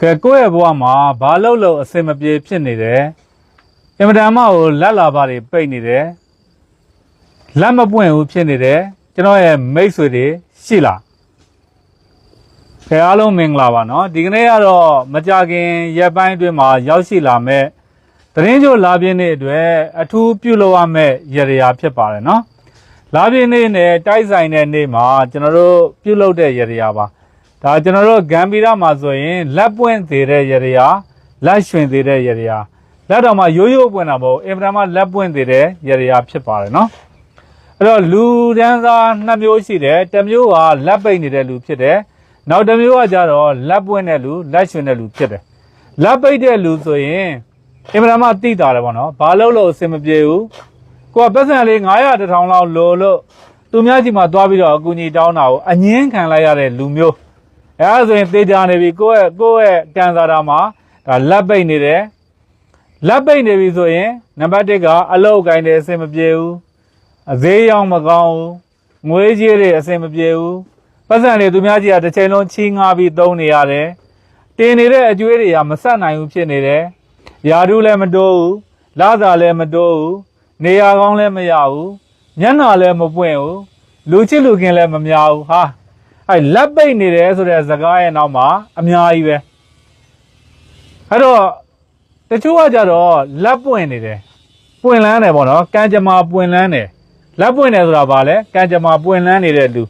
ကဲကိုယ့်ရဲ့ဘဝမှာဘာလို့လို့အဆင်မပြေဖြစ်နေတယ်အင်မတန်မှကိုလက်လာပါတွေပိတ်နေတယ်လက်မပွင့်ဘူးဖြစ်နေတယ်ကျွန်တော်ရဲ့မိတ်ဆွေတွေရှိလားခင်အားလုံးမင်္ဂလာပါနော်ဒီကနေ့ကတော့မကြခင်ရက်ပိုင်းအတွင်းမှာရောက်ရှိလာမဲ့တရင်ကျိုလာပြင်းနေ့အတွက်အထူးပြုလုပ်ရမယ့်ရည်ရာဖြစ်ပါတယ်နော်လာပြင်းနေ့နဲ့တိုက်ဆိုင်တဲ့နေ့မှာကျွန်တော်တို့ပြုလုပ်တဲ့ရည်ရာပါ ဒါကျွန်တော်တို့ဂမ်ဘီရာမှာဆိုရင်လက်ပွင့်သေးတဲ့ရရလက်ရွှင်သေးတဲ့ရရလက်တော်မှာရိုးရိုးပွင့်တာမဟုတ်အင်မတန်မှလက်ပွင့်သေးတဲ့ရရဖြစ်ပါတယ်နော်အဲ့တော့လူတန်းစားနှစ်မျိုးရှိတယ်တစ်မျိုးကလက်ပိတ်နေတဲ့လူဖြစ်တယ်နောက်တစ်မျိုးကကြတော့လက်ပွင့်တဲ့လူလက်ရွှင်တဲ့လူဖြစ်တယ်လက်ပိတ်တဲ့လူဆိုရင်အင်မတန်မှတိတာတယ်ပေါ့နော်ဘာလို့လို့အဆင်မပြေဘူးကိုကပတ်စံလေး900တစ်ထောင်လောက်လိုလို့သူများကြီးမှာသွားပြီးတော့အကူကြီးတောင်းတာကိုအငင်းခံလိုက်ရတဲ့လူမျိုး အဲဒါဆိုရင်သေချာနေပြီကိုယ့်ရဲ့ကိုယ့်ရဲ့ကန်စာတာမှာဒါလက်ပိတ်နေတယ်လက်ပိတ်နေပြီဆိုရင်နံပါတ်1ကအလောက်ကိုင်းတယ်အဆင်မပြေဘူးအသေးရောင်မကောင်းဘူးငွေကြီးတွေအဆင်မပြေဘူးပတ်စံတွေသူများကြီးကတစ်ချိန်လုံးချီးငါပြီးသုံးနေရတယ်တင်နေတဲ့အကျွေးတွေကမဆက်နိုင်ဘူးဖြစ်နေတယ်ယာဓုလည်းမတိုးဘူးလာစာလည်းမတိုးဘူးနေရာကောင်းလည်းမရဘူးမျက်နှာလည်းမပွင့်ဘူးလူချစ်လူခင်လည်းမများဘူးဟာ အဲ့လက်ပိတ်နေတယ်ဆိုတဲ့ဇကားရဲ့နောက်မှာအများကြီးပဲအဲ့တော့တချို့ကကြတော့လက်ပွင့်နေတယ်ပွင့်လန်းတယ်ပေါ့နော်ကံကြမ္မာပွင့်လန်းတယ်လက်ပွင့်တယ်ဆိုတာဘာလဲကံကြမ္မာပွင့်လန်းနေတဲ့လူ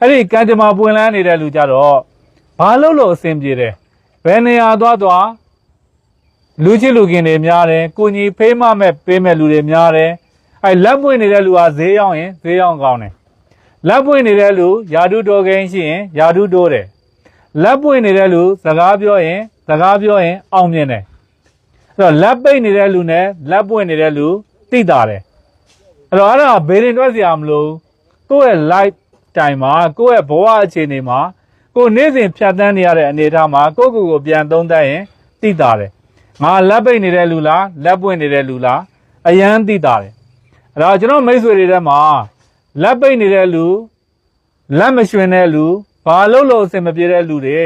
အဲ့ဒီကံကြမ္မာပွင့်လန်းနေတဲ့လူကြတော့ဘာလို့လို့အဆင်ပြေတယ်ဘယ်နေရာသွားသွားလူချစ်လူခင်တွေများတယ်ကိုကြီးဖေးမမဲ့ပေးမဲ့လူတွေများတယ်အဲ့လက်ပွင့်နေတဲ့လူကဈေးရောက်ရင်ဈေးရောက်ကောင်းတယ် လက်ပွင့်နေတဲ့လူယာတုတော်ကိန်းရှိရင်ယာတုတိုးတယ်လက်ပွင့်နေတဲ့လူစကားပြောရင်စကားပြောရင်အောင်မြင်တယ်အဲ့တော့လက်ပိတ်နေတဲ့လူနဲ့လက်ပွင့်နေတဲ့လူသိတာတယ်အဲ့တော့အဲ့ဒါဘေးရင်တွက်စရာမလိုဘူးကိုယ့်ရဲ့ life time မှာကိုယ့်ရဲ့ဘဝအခြေအနေမှာကိုယ်နေ့စဉ်ဖြတ်သန်းနေရတဲ့အနေအထားမှာကိုယ့်ကိုယ်ကိုပြန်သုံးသပ်ရင်သိတာတယ်ငါလက်ပိတ်နေတဲ့လူလားလက်ပွင့်နေတဲ့လူလားအရန်သိတာတယ်အဲ့တော့ကျွန်တော်မိတ်ဆွေတွေထဲမှာ လက်ပိတ်နေတဲ့လူလက်မရွှင်တဲ့လူဘာလို့လို့အဆင်မပြေတဲ့လူတွေ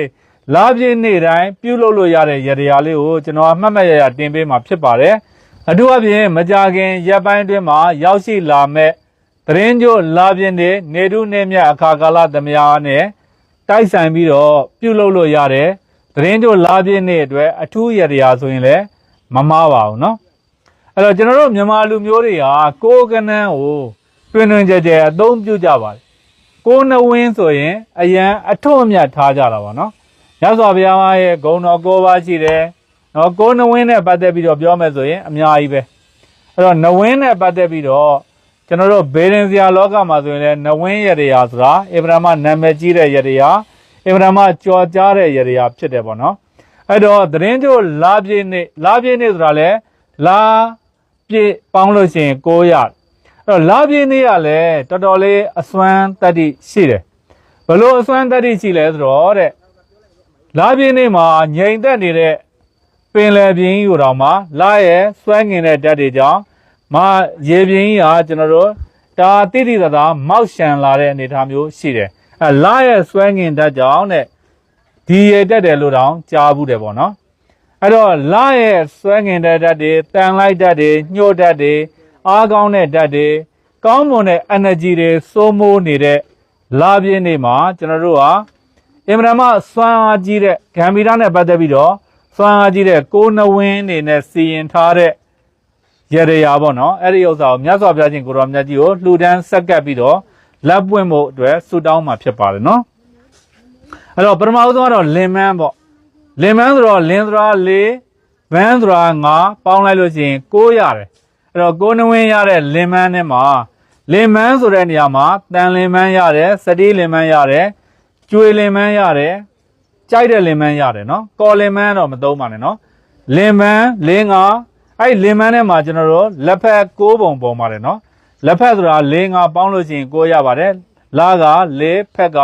လာပြင်းနေ့တိုင်းပြုတ်လို့လို့ရတဲ့ရတရားလေးကိုကျွန်တော်အမှတ်မှတ်ရရတင်ပေးမှာဖြစ်ပါတယ်အထူးအပြင်မကြခင်ရက်ပိုင်းအတွင်းမှာရောက်ရှိလာမဲ့သတင်းကြိုလာပြင်းတွေနေတုနေမြအခါကာလသမယာနဲ့တိုက်ဆိုင်ပြီးတော့ပြုတ်လို့လို့ရတဲ့သတင်းကြိုလာပြင်းနေ့အတွက်အထူးရတရားဆိုရင်လည်းမမားပါဘူးเนาะအဲ့တော့ကျွန်တော်တို့မြန်မာလူမျိုးတွေကကိုယ်ကနန်းကို တွင်တွင်ကြဲကြဲအသုံးပြုကြပါတယ်ကိုးနဝင်းဆိုရင်အရန်အထွတ်အမြတ်ထားကြတာပါနော်ရသော်ဘုရားရဲ့ဂုဏ်တော်၉ပါးရှိတယ်နော်ကိုးနဝင်းနဲ့ပတ်သက်ပြီးတော့ပြောမယ်ဆိုရင်အများကြီးပဲအဲ့တော့နဝင်းနဲ့ပတ်သက်ပြီးတော့ကျွန်တော်တို့ဘေးရင်စရာလောကမှာဆိုရင်လည်းနဝင်းရတရာဆိုတာအဗြဟ္မနာမည်ကြီးတဲ့ရတရာအဗြဟ္မကြော်ကြားတဲ့ရတရာဖြစ်တယ်ပေါ့နော်အဲ့တော့သတင်းကျိုးလာပြည့်နေ့လာပြည့်နေ့ဆိုတာလည်းလာပြည့်ပေါင်းလို့ရှိရင်900အဲ့ တော့လာပြင်းနေရလဲတော်တော်လေးအစွမ်းတတ္တိရှိတယ်ဘလို့အစွမ်းတတ္တိရှိလဲဆိုတော့တဲ့လာပြင်းနေမှာငြိမ်သက်နေတဲ့ပင်လယ်ပြင်းကြီးကိုတော့မှလာရဲ့စွမ်းငင်တဲ့ဓာတ်တွေကြောင့်မရေပြင်းကြီးဟာကျွန်တော်တို့ဒါတိတိတသာမောက်ရှန်လာတဲ့အနေအထားမျိုးရှိတယ်အဲလာရဲ့စွမ်းငင်ဓာတ်ကြောင့်တဲ့ဒီရေတက်တယ်လို့တောင်ကြားဘူးတယ်ပေါ့နော်အဲ့တော့လာရဲ့စွမ်းငင်တဲ့ဓာတ်တွေတန်လိုက်ဓာတ်တွေညှို့ဓာတ်တွေ အားကောင်းတဲ့ဓာတ်တွေကောင်းမွန်တဲ့ energy တွေစိုးမိုးနေတဲ့လာပြင်းနေမှာကျွန်တော်တို့ဟာအင်မတန်မှစွမ်းအားကြီးတဲ့ဂမ်ဘီရာနဲ့ပတ်သက်ပြီးတော့စွမ်းအားကြီးတဲ့ကိုးနဝင်းနေနဲ့စီရင်ထားတဲ့ရရရာပေါ့နော်အဲ့ဒီဥစ္စာကိုမြတ်စွာဘုရားရှင်ကိုရောမြတ်ကြီးကိုလှူဒန်းဆက်ကပ်ပြီးတော့လက်ပွင့်ဖို့အတွက်ဆုတောင်းမှာဖြစ်ပါတယ်နော်အဲ့တော့ပထမဦးဆုံးကတော့လင်မန်းပေါ့လင်မန်းဆိုတော့လင်သရာ၄ဗန်းသရာ၅ပေါင်းလိုက်လို့ရှိရင်9ရတယ် အဲ့တော့ကိုနဝင်းရတဲ့လင်မန်းနဲ့မှာလင်မန်းဆိုတဲ့နေရာမှာတန်လင်မန်းရတယ်စတိလင်မန်းရတယ်ကျွေလင်မန်းရတယ်ကြိုက်တဲ့လင်မန်းရတယ်နော်ကော်လင်မန်းတော့မသုံးပါနဲ့နော်လင်မန်းလင်းငါအဲ့လင်မန်းထဲမှာကျွန်တော်တို့လက်ဖက်6ပုံပုံပါတယ်နော်လက်ဖက်ဆိုတာလင်းငါပေါင်းလို့ရှိရင်6ရပါတယ်လာကလေးဖက်က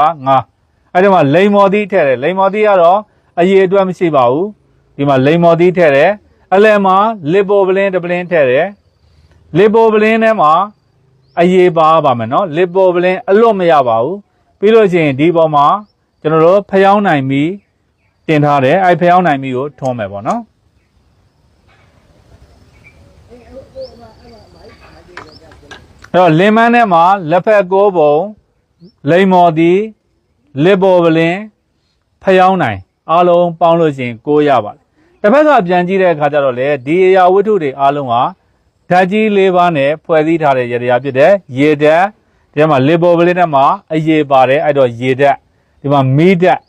9အဲ့ဒီမှာလိန်မော်သီးထည့်တယ်လိန်မော်သီးကတော့အရေးအတွက်မရှိပါဘူးဒီမှာလိန်မော်သီးထည့်တယ်အလယ်မှာလစ်ပိုပလင်းတစ်ပလင်းထည့်တယ် လစ်ပိုပလင်းထဲမှာအရေးပါပါမယ်နော်လစ်ပိုပလင်းအလွတ်မရပါဘူးပြီးလို့ရှိရင်ဒီပေါ်မှာကျွန်တော်တို့ဖျောင်းနိုင်ပြီတင်ထားတယ်အဲ့ဖျောင်းနိုင်မီကိုထွန်းမယ်ပေါ့နော်အဲ့တော့လင်မန်းထဲမှာလက်ဖက်ကိုးပုံလိမ္မော်သည်လစ်ပေါ်ပလင်ဖျောင်းနိုင်အားလုံးပေါင်းလို့ရှိရင်9ရပါတယ်တစ်ဖက်ကပြန်ကြည့်တဲ့အခါကျတော့လေဒီအရာဝတ္ထုတွေအားလုံးဟာ ဓာတ်ကြီး၄ပါးနဲ့ဖွဲ့စည်းထားတဲ့ရတရားဖြစ်တဲ့ရေဓာတ်ဒီမှာလစ်ပေါ်ပလင်ထဲမှာအရေပါတယ်အဲ့တော့ရေဓာတ်ဒီမှာမီးဓာတ်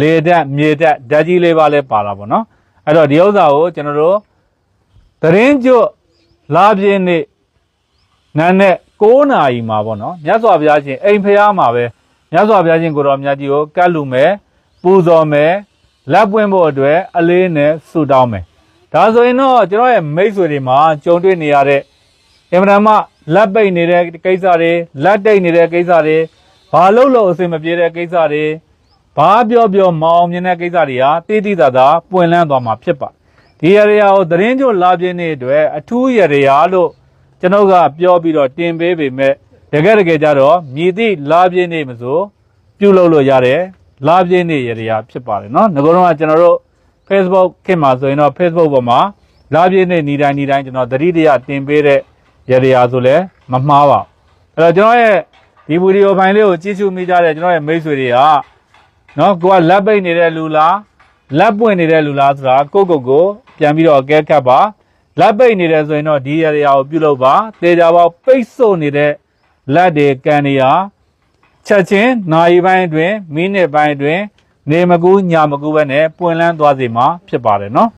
လေဓာတ်မြေဓာတ်ဓာတ်ကြီး၄ပါးလည်းပါလာပါတော့အဲ့တော့ဒီဥစ္စာကိုကျွန်တော်တို့သတင်းကျွတ်လာပြင်းနေ့နန်းနဲ့9နာရီမှာပေါ့နော်မြတ်စွာဘုရားရှင်အိမ်ဖျားမှာပဲမြတ်စွာဘုရားရှင်ကိုတော်မြတ်ကြီးကိုကတ်လူမယ်ပူဇော်မယ်လက်ပွင့်ဖို့အတွက်အလေးနဲ့ဆုတောင်းမယ် ဒါဆိုရင်တော့ကျွန်တော်ရဲ့မိတ်ဆွေတွေမှာကြုံတွေ့နေရတဲ့အင်မတန်မှလက်ပိတ်နေတဲ့ကိစ္စတွေလက်တိတ်နေတဲ့ကိစ္စတွေဘာလို့လို့အဆင်မပြေတဲ့ကိစ္စတွေဘာပြောပြောမအောင်မြင်တဲ့ကိစ္စတွေဟာတိတိတသာပွင့်လန်းသွားမှာဖြစ်ပါဒီရရာကိုသတင်းကြိုလာပြင်းတဲ့အတွက်အထူးရရာလို့ ကျွန်ုပ်ကပြောပြီးတော့တင်ပေးပေမဲ့တကယ်တကယ်ကြတော့မြည်သည့်လာပြင်းနေမဆိုပြုလုပ်လို့ရတယ်လာပြင်းနေရရာဖြစ်ပါတယ်เนาะငကောတော့ကကျွန်တော်တို့ Facebook ခင်မှာဆိုရင်တော့ Facebook ပေါ်မှာလာပြည့်နဲ့ညီတိုင်းညီတိုင်းကျွန်တော်သတိတရားတင်ပေးတဲ့ရရရာဆိုလဲမမှားပါအဲ့တော့ကျွန်တော်ရဲ့ဒီဗီဒီယိုဖိုင်လေးကိုကြည့်ရှုမိကြတဲ့ကျွန်တော်ရဲ့မိတ်ဆွေတွေကနော်ကိုကလက်ပိတ်နေတဲ့လူလားလက်ပွင့်နေတဲ့လူလားဆိုတာကိုကိုကိုပြန်ပြီးတော့အကဲခတ်ပါလက်ပိတ်နေတယ်ဆိုရင်တော့ဒီရရရာကိုပြုလုပ်ပါတေချာပေါက်ပိတ်ဆို့နေတဲ့လက်တွေကန်နေရချက်ချင်းနာရီပိုင်းအတွင်းမိနစ်ပိုင်းအတွင်း နေမကူးညမကူးပဲနဲ့ပွင့်လန်းသွားစေမှာဖြစ်ပါတယ်နော်